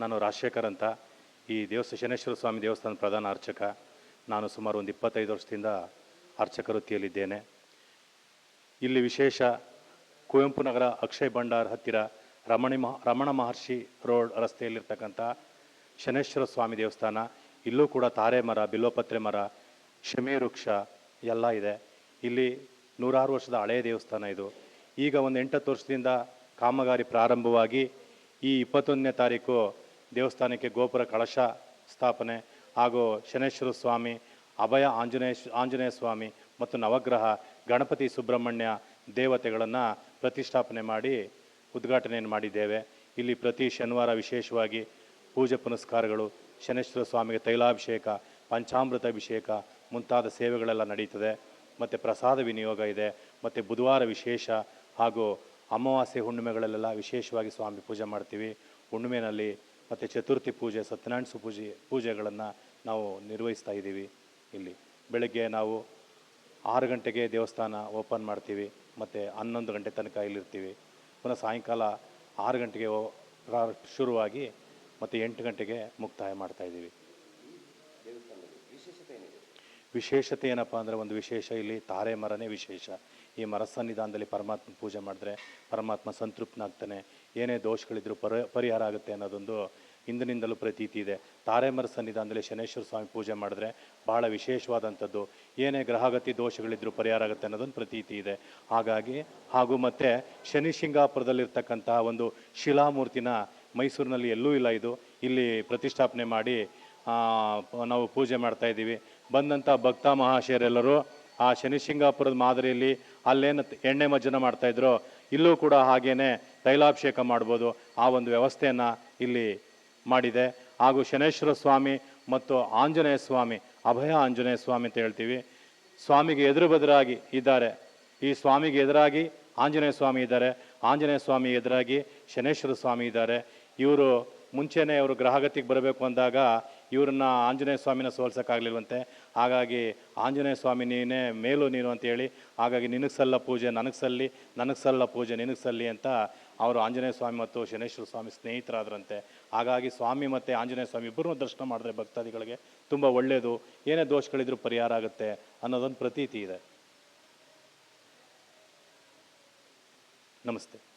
ನಾನು ರಾಜಶೇಖರ್ ಅಂತ. ಈ ದೇವಸ್ಥ ಶನೇಶ್ವರ ಸ್ವಾಮಿ ದೇವಸ್ಥಾನದ ಪ್ರಧಾನ ಅರ್ಚಕ. ನಾನು ಸುಮಾರು ಒಂದು ಇಪ್ಪತ್ತೈದು ವರ್ಷದಿಂದ ಅರ್ಚಕ ವೃತ್ತಿಯಲ್ಲಿದ್ದೇನೆ. ಇಲ್ಲಿ ವಿಶೇಷ ಕುವೆಂಪು ನಗರ ಅಕ್ಷಯ್ ಭಂಡಾರ್ ಹತ್ತಿರ ರಮಣಿ ಮಹ, ರಮಣ ಮಹರ್ಷಿ ರೋಡ್ ರಸ್ತೆಯಲ್ಲಿರ್ತಕ್ಕಂಥ ಶನೇಶ್ವರ ಸ್ವಾಮಿ ದೇವಸ್ಥಾನ. ಇಲ್ಲೂ ಕೂಡ ತಾರೆ ಮರ ಬಿಲ್ವಪತ್ರೆ ಮರ, ಶಮಿ ವೃಕ್ಷ ಎಲ್ಲ ಇದೆ. ಇಲ್ಲಿ ನೂರಾರು ವರ್ಷದ ಹಳೆಯ ದೇವಸ್ಥಾನ ಇದು. ಈಗ ಒಂದು ಎಂಟತ್ತು ವರ್ಷದಿಂದ ಕಾಮಗಾರಿ ಪ್ರಾರಂಭವಾಗಿ ಈ ಇಪ್ಪತ್ತೊಂದನೇ ತಾರೀಕು ದೇವಸ್ಥಾನಕ್ಕೆ ಗೋಪುರ ಕಳಶ ಸ್ಥಾಪನೆ ಹಾಗೂ ಶನೇಶ್ವರ ಸ್ವಾಮಿ, ಅಭಯ ಆಂಜನೇಯ ಆಂಜನೇಯ ಸ್ವಾಮಿ ಮತ್ತು ನವಗ್ರಹ ಗಣಪತಿ ಸುಬ್ರಹ್ಮಣ್ಯ ದೇವತೆಗಳನ್ನು ಪ್ರತಿಷ್ಠಾಪನೆ ಮಾಡಿ ಉದ್ಘಾಟನೆಯನ್ನು ಮಾಡಿದ್ದೇವೆ. ಇಲ್ಲಿ ಪ್ರತಿ ಶನಿವಾರ ವಿಶೇಷವಾಗಿ ಪೂಜೆ ಪುನಸ್ಕಾರಗಳು, ಶನೇಶ್ವರ ಸ್ವಾಮಿಗೆ ತೈಲಾಭಿಷೇಕ, ಪಂಚಾಮೃತ ಅಭಿಷೇಕ ಮುಂತಾದ ಸೇವೆಗಳೆಲ್ಲ ನಡೀತದೆ. ಮತ್ತು ಪ್ರಸಾದ ವಿನಿಯೋಗ ಇದೆ. ಮತ್ತು ಬುಧವಾರ ವಿಶೇಷ ಹಾಗೂ ಅಮಾವಾಸ್ಯೆ ಹುಣ್ಣಿಮೆಗಳಲ್ಲೆಲ್ಲ ವಿಶೇಷವಾಗಿ ಸ್ವಾಮಿ ಪೂಜೆ ಮಾಡ್ತೀವಿ. ಹುಣ್ಣಿಮೆನಲ್ಲಿ ಮತ್ತು ಚತುರ್ಥಿ ಪೂಜೆ, ಸತ್ಯನಾರಾಯಣ ಪೂಜೆ, ಪೂಜೆಗಳನ್ನು ನಾವು ನಿರ್ವಹಿಸ್ತಾ ಇದ್ದೀವಿ ಇಲ್ಲಿ. ಬೆಳಗ್ಗೆ ನಾವು ಆರು ಗಂಟೆಗೆ ದೇವಸ್ಥಾನ ಓಪನ್ ಮಾಡ್ತೀವಿ. ಮತ್ತು ಹನ್ನೊಂದು ಗಂಟೆ ತನಕ ಇಲ್ಲಿರ್ತೀವಿ. ಪುನಃ ಸಾಯಂಕಾಲ ಆರು ಗಂಟೆಗೆ ಶುರುವಾಗಿ ಮತ್ತು ಎಂಟು ಗಂಟೆಗೆ ಮುಕ್ತಾಯ ಮಾಡ್ತಾ ಇದ್ದೀವಿ. ವಿಶೇಷತೆ ಏನಪ್ಪ ಅಂದರೆ ಒಂದು ವಿಶೇಷ ಇಲ್ಲಿ ತಾರೆ ಮರನೇ ವಿಶೇಷ. ಈ ಮರ ಸನ್ನಿಧಾನದಲ್ಲಿ ಪರಮಾತ್ಮ ಪೂಜೆ ಮಾಡಿದ್ರೆ ಪರಮಾತ್ಮ ಸಂತೃಪ್ತನಾಗ್ತಾನೆ. ಏನೇ ದೋಷಗಳಿದ್ರೂ ಪರ, ಪರಿಹಾರ ಆಗುತ್ತೆ ಅನ್ನೋದೊಂದು ಹಿಂದಿನಿಂದಲೂ ಪ್ರತೀತಿ ಇದೆ. ತಾರೆ ಮರ ಸನ್ನಿಧಾನದಲ್ಲಿ ಶನೇಶ್ವರ ಸ್ವಾಮಿ ಪೂಜೆ ಮಾಡಿದ್ರೆ ಬಹಳ ವಿಶೇಷವಾದಂಥದ್ದು. ಏನೇ ಗ್ರಹಗತಿ ದೋಷಗಳಿದ್ದರೂ ಪರಿಹಾರ ಆಗುತ್ತೆ ಅನ್ನೋದೊಂದು ಪ್ರತೀತಿ ಇದೆ. ಹಾಗಾಗಿ, ಹಾಗೂ ಮತ್ತು ಶನಿ ಶಿಂಗಾಪುರದಲ್ಲಿರ್ತಕ್ಕಂತಹ ಒಂದು ಶಿಲಾಮೂರ್ತಿನ ಮೈಸೂರಿನಲ್ಲಿ ಎಲ್ಲೂ ಇಲ್ಲ ಇದು. ಇಲ್ಲಿ ಪ್ರತಿಷ್ಠಾಪನೆ ಮಾಡಿ ನಾವು ಪೂಜೆ ಮಾಡ್ತಾ ಇದ್ದೀವಿ. ಬಂದಂಥ ಭಕ್ತ ಮಹಾಶಯರೆಲ್ಲರೂ ಆ ಶನಿಶಿಂಗಾಪುರದ ಮಾದರಿಯಲ್ಲಿ ಅಲ್ಲೇನು ಎಣ್ಣೆ ಮಜ್ಜನ ಮಾಡ್ತಾಯಿದ್ರು ಇಲ್ಲೂ ಕೂಡ ಹಾಗೇನೆ ತೈಲಾಭಿಷೇಕ ಮಾಡ್ಬೋದು. ಆ ಒಂದು ವ್ಯವಸ್ಥೆಯನ್ನು ಇಲ್ಲಿ ಮಾಡಿದೆ. ಹಾಗೂ ಶನೇಶ್ವರ ಸ್ವಾಮಿ ಮತ್ತು ಆಂಜನೇಯ ಸ್ವಾಮಿ, ಅಭಯ ಆಂಜನೇಯ ಸ್ವಾಮಿ ಅಂತ ಹೇಳ್ತೀವಿ. ಸ್ವಾಮಿಗೆ ಎದುರು ಬದುರಾಗಿ ಇದ್ದಾರೆ. ಈ ಸ್ವಾಮಿಗೆ ಎದುರಾಗಿ ಆಂಜನೇಯ ಸ್ವಾಮಿ ಇದ್ದಾರೆ. ಆಂಜನೇಯ ಸ್ವಾಮಿ ಎದುರಾಗಿ ಶನೇಶ್ವರ ಸ್ವಾಮಿ ಇದ್ದಾರೆ. ಇವರು ಮುಂಚೆನೇ ಅವರು ಗ್ರಹಗತಿಗೆ ಬರಬೇಕು ಅಂದಾಗ ಇವ್ರನ್ನ ಆಂಜನೇಯ ಸ್ವಾಮಿನ ಸೋಲ್ಸೋಕ್ಕಾಗಲಿಲ್ವಂತೆ. ಹಾಗಾಗಿ ಆಂಜನೇಯ ಸ್ವಾಮಿ ನೀನೇ ಮೇಲು ನೀನು ಅಂತೇಳಿ ಹಾಗಾಗಿ ನಿನಗೆ ಸಲ್ಲ ಪೂಜೆ, ನನಗೆ ಸಲ್ಲಿ, ನನಗೆ ಸಲ್ಲ ಪೂಜೆ, ನಿನಗೆ ಸಲ್ಲಿ ಅಂತ ಅವರು ಆಂಜನೇಯ ಸ್ವಾಮಿ ಮತ್ತು ಶನೇಶ್ವರ ಸ್ವಾಮಿ ಸ್ನೇಹಿತರಾದ್ರಂತೆ. ಹಾಗಾಗಿ ಸ್ವಾಮಿ ಮತ್ತು ಆಂಜನೇಯ ಸ್ವಾಮಿ ಇಬ್ಬರನ್ನೂ ದರ್ಶನ ಮಾಡಿದ್ರೆ ಭಕ್ತಾದಿಗಳಿಗೆ ತುಂಬ ಒಳ್ಳೆಯದು ಏನೇ ದೋಷಗಳಿದ್ರೂ ಪರಿಹಾರ ಆಗುತ್ತೆ ಅನ್ನೋದೊಂದು ಪ್ರತೀತಿ ಇದೆ. ನಮಸ್ತೆ.